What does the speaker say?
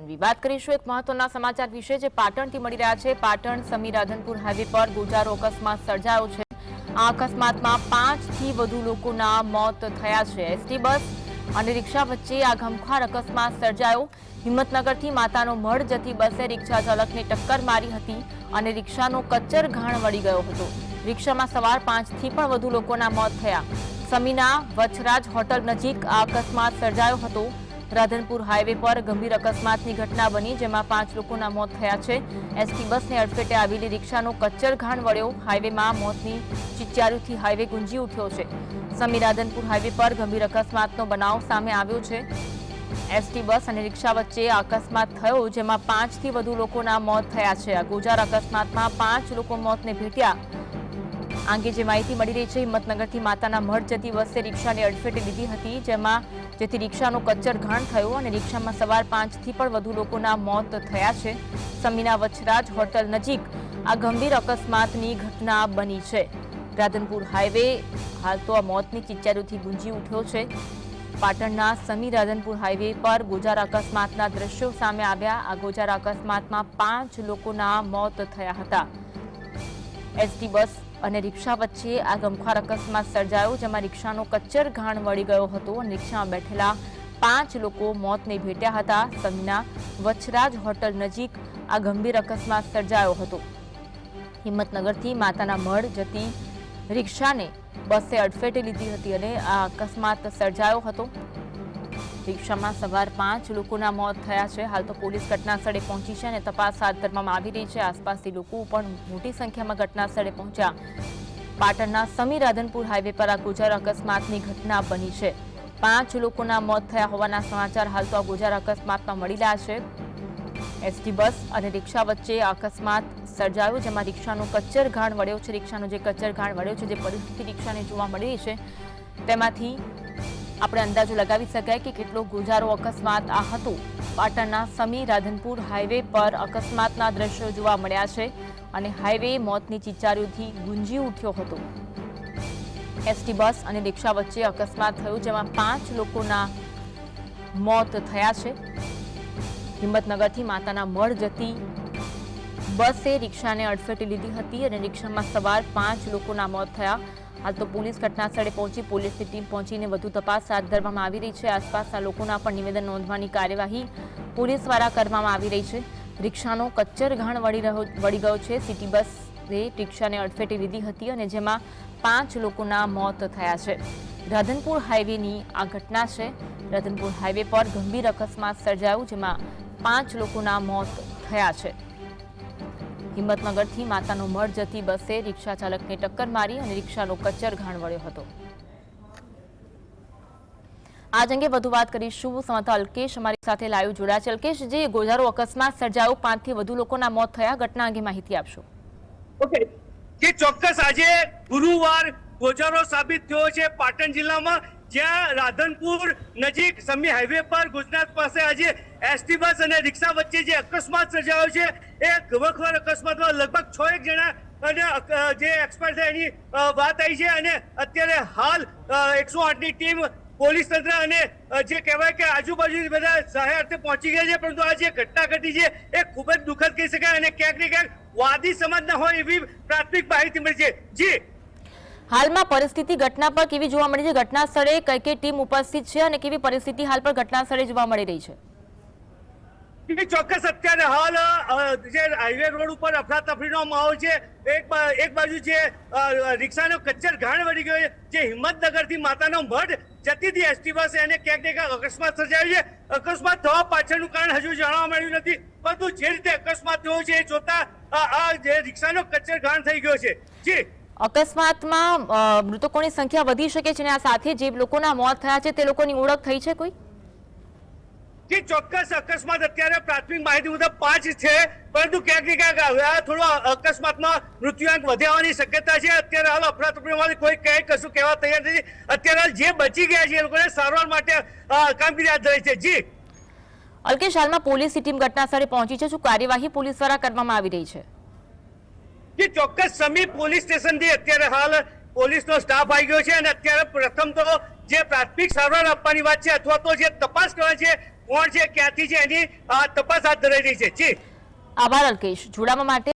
વાત કરીશું એક મહત્વના સમાચાર વિશે જે પાટણથી મળી રહ્યા છે. પાટણ સમી રાધનપુર હાઈવે પર ગોજારો અકસ્માત સર્જાયો છે. આ અકસ્માતમાં પાંચથી વધુ લોકોના મોત થયા છે. એસટી બસ અને રિક્ષા વચ્ચે આ ગમખ્વાર અકસ્માત સર્જાયો. હિંમતનગરથી માતાનો મઢ જતી બસે રિક્ષા ચાલકને ટક્કર મારી હતી અને રિક્ષાનો કચ્ચર ઘાણ વળી ગયો હતો. રિક્ષામાં સવાર પાંચથી પણ વધુ લોકોના મોત થયા. સમીના વચ્છરાજ હોટલ નજીક આ અકસ્માત સર્જાયો હતો. રાધનપુર હાઈવે પર ગંભીર અકસ્માતની ઘટના બની, જેમાં પાંચ લોકોના મોત થયા છે. એસટી બસને અડફેટે આવેલી રિક્ષાનો કચ્ચર ઘાણ વળ્યો. હાઈવેમાં મોતની ચિચિયારીથી હાઈવે ગુંજી ઉઠ્યો છે. સમી રાધનપુર હાઈવે પર ગંભીર અકસ્માતનો બનાવ સામે આવ્યો છે. એસટી બસ અને રિક્ષા વચ્ચે અકસ્માત થયો, જેમાં પાંચથી વધુ લોકોના મોત થયા છે. આ ગોજાર અકસ્માતમાં પાંચ લોકો મોતને ભેટ્યા. આ અંગે જે માહિતી મળી રહી છે, હિંમતનગરથી માતાના મઢ જતી બસે રિક્ષાને અડફેટે લીધી હતી, જેમાં જેથી રિક્ષાનો કચ્ચર ઘાણ થયો અને રિક્ષામાં સવાર પાંચથી પણ વધુ લોકોના મોત થયા છે. સમીના વછરાજ હોટલ નજીક આ ગંભીર અકસ્માતની ઘટના બની છે. રાધનપુર હાઈવે હાલ તો આ મોતની ચિચિયારીથી ગુંજી ઉઠ્યો છે. પાટણના સમી રાધનપુર હાઈવે પર ગોજાર અકસ્માતના દ્રશ્યો સામે આવ્યા. આ ગોજાર અકસ્માતમાં પાંચ લોકોના મોત થયા હતા. એસટી બસ અને રિક્ષા વચ્ચે આ ગમખ્વાર અકસ્માત સર્જાયો, જેમાં રિક્ષાનો કચ્ચર ઘાણ વળી ગયો હતો અને રિક્ષામાં બેઠેલા પાંચ લોકો મોતને ભેટ્યા હતા. સંજ્ઞા વછરાજ હોટલ નજીક આ ગંભીર અકસ્માત સર્જાયો હતો. હિંમતનગરથી માતાના મઢ જતી રિક્ષાને બસે અડફેટે લીધી હતી અને આ અકસ્માત સર્જાયો હતો. રિક્ષામાં સવાર પાંચ લોકોના મોત થયા છે. હાલ તો પોલીસ ઘટના સ્થળે પહોંચી છે અને તપાસ હાથ ધરવામાં આવી રહી છે. આસપાસથી લોકો પણ મોટી સંખ્યામાં ઘટના સ્થળે પહોંચ્યા. પાટણના સમી રાધનપુર હાઈવે પર આ ગુજરાત અકસ્માતની ઘટના બની છે. પાંચ લોકોના મોત થયા હોવાના સમાચાર હાલ તો આ ગુજરાત અકસ્માતમાં મળી રહ્યા છે. એસટી બસ અને રિક્ષા વચ્ચે અકસ્માત સર્જાયો, જેમાં રિક્ષાનો કચ્ચર ઘાણ વળ્યો છે. રિક્ષાનો જે કચ્ચર ઘાણ વળ્યો છે, જે પરિસ્થિતિ રિક્ષાને જોવા મળી છે, તેમાંથી આપણે અંદાજો લગાવી શકાય કે કેટલો ગુજારો અકસ્માત આ હતો. પાટણના સમી રાધનપુર હાઈવે પર અકસ્માતના દ્રશ્યો જોવા મળ્યા છે અને હાઈવે મોતની ચિચારીઓથી ગુંજી ઉઠ્યો હતો. એસટી બસ અને રિક્ષા વચ્ચે અકસ્માત થયો જેમાં પાંચ લોકોના મોત થયા છે. હિંમતનગરથી માતાના મઢ જતી બસે રિક્ષાને અડફેટે લીધી હતી અને રિક્ષામાં સવાર પાંચ લોકોના મોત થયા. હાલ તો પોલીસ ઘટના સ્થળે પહોંચી પોલીસની ટીમ પહોંચીને વધુ તપાસ હાથ ધરવામાં આવી રહી છે. આસપાસના લોકોના પણ નિવેદન નોંધવાની કાર્યવાહી પોલીસ દ્વારા કરવામાં આવી રહી છે. રિક્ષાનો કચ્ચર ઘાણ વળી રહ્યો, વળી ગયો છે. સિટી બસે રિક્ષાને અડફેટે લીધી હતી અને જેમાં પાંચ લોકોના મોત થયા છે. રાધનપુર હાઈવેની આ ઘટના છે. રાધનપુર હાઈવે પર ગંભીર અકસ્માત સર્જાયું, જેમાં પાંચ લોકોના મોત થયા છે. હિંમતનગરથી માતાનો મઢ જતી બસે રિક્ષા ચાલકને ટક્કર મારી અને રિક્ષાનો કચ્ચર ઘાણ વળ્યો હતો. આજ અંગે વધુ વાત કરીશું. સમાતા અલ્કેશ અમારી સાથે લાઈવ જોડાયા છે. અલ્કેશ, જે ગોજારો અકસ્માત સર્જાયો, પાંચથી વધુ લોકોના મોત થયા, ઘટના અંગે માહિતી આપશો. જે ચોક્કસ આજે ગુરુવાર ગોજારો સાબિત થયો છે પાટણ જિલ્લામાં, જ્યાં રાધનપુર નજીક સમી હાઈવે પર ગુજરાત પાસે આજે એસટી બસ અને રિક્ષા વચ્ચે જે અકસ્માત સર્જાયો છે, એ ગમખવાર અકસ્માતમાં લગભગ છ એક જણા અને જે એક્સપર્ટ છે એની વાત આવી છે અને અત્યારે હાલ એકસો આઠની ટીમ પોલીસ તંત્ર અને જે કહેવાય કે આજુબાજુ બધા સહાય અર્થે પહોંચી ગયા છે, પરંતુ આ જે ઘટના ઘટી છે, એ ખૂબ જ દુઃખદ કહી શકાય અને ક્યાંક ને ક્યાંક વાદી સમાજના હોય એવી પ્રાથમિક માહિતી મળી છે. જી. હાલમાં પરિસ્થિતિ ઘટના પર કેવી જોવા મળી છે? ઘટના સ્થળે કઈ કઈ ટીમ ઉપસ્થિત છે અને કેવી પરિસ્થિતિ હાલ પર ઘટના સ્થળે જોવા મળી રહી છે? ચોક્કસ અત્યારે હાલ જે હાઈવે રોડ ઉપર અફરાતફરીનો માહોલ છે, એક એક બાજુ જે રિક્ષાનો કચ્ચર ઘાણ વળી ગયો છે, જે હિંમતનગરથી માતાનો મઢ જતી હતી એસટી બસ એને ક્યાંક ક્યાંક અકસ્માત સર્જાયો છે. અકસ્માત થવા પાછળનું કારણ હજુ જાણવા મળ્યું નથી, પરંતુ જે રીતે અકસ્માત થયો છે, એ જોતા આ જે રિક્ષાનો કચ્ચર ઘાણ થઈ ગયો છે. જી. અકસ્માતમાં મૃતકોની સંખ્યા વધી શકે છે અને આ સાથે જે લોકોના મોત થયા છે, તે લોકોની ઓળખ થઈ છે કોઈ? જી ચોક્કસ અકસ્માત અત્યારે પ્રાથમિક માહિતી મુજબ પાંચ છે પરંતુ ક્યાંક ને ક્યાંક થોડો અકસ્માતમાં મૃત્યુઆંક વધ્યાવાની શક્યતા છે. અત્યારે હાલ અફરાતફરીમાંથી કોઈ ક્યાંય કશું કહેવા તૈયાર નથી. અત્યારે હાલ જે બચી ગયા છે એ લોકોને સારવાર માટે કામગીરી હાથ ધરી છે. જી. અલ્કેશ હાલમાં પોલીસની ટીમ ઘટના સ્થળે પહોંચી છે. શું કાર્યવાહી પોલીસ દ્વારા કરવામાં આવી રહી છે? જે ચોક્કસ સમી પોલીસ સ્ટેશનથી અત્યારે હાલ પોલીસનો સ્ટાફ આવી ગયો છે અને અત્યારે પ્રથમ તો જે પ્રાથમિક સારવાર આપવાની વાત છે અથવા તો જે તપાસ કરવાની છે કોણ છે, ક્યાંથી છે એની તપાસ હાથ ધરાઈ રહી છે. જી. આભાર, અલ્કેશ. જોડાવા માટે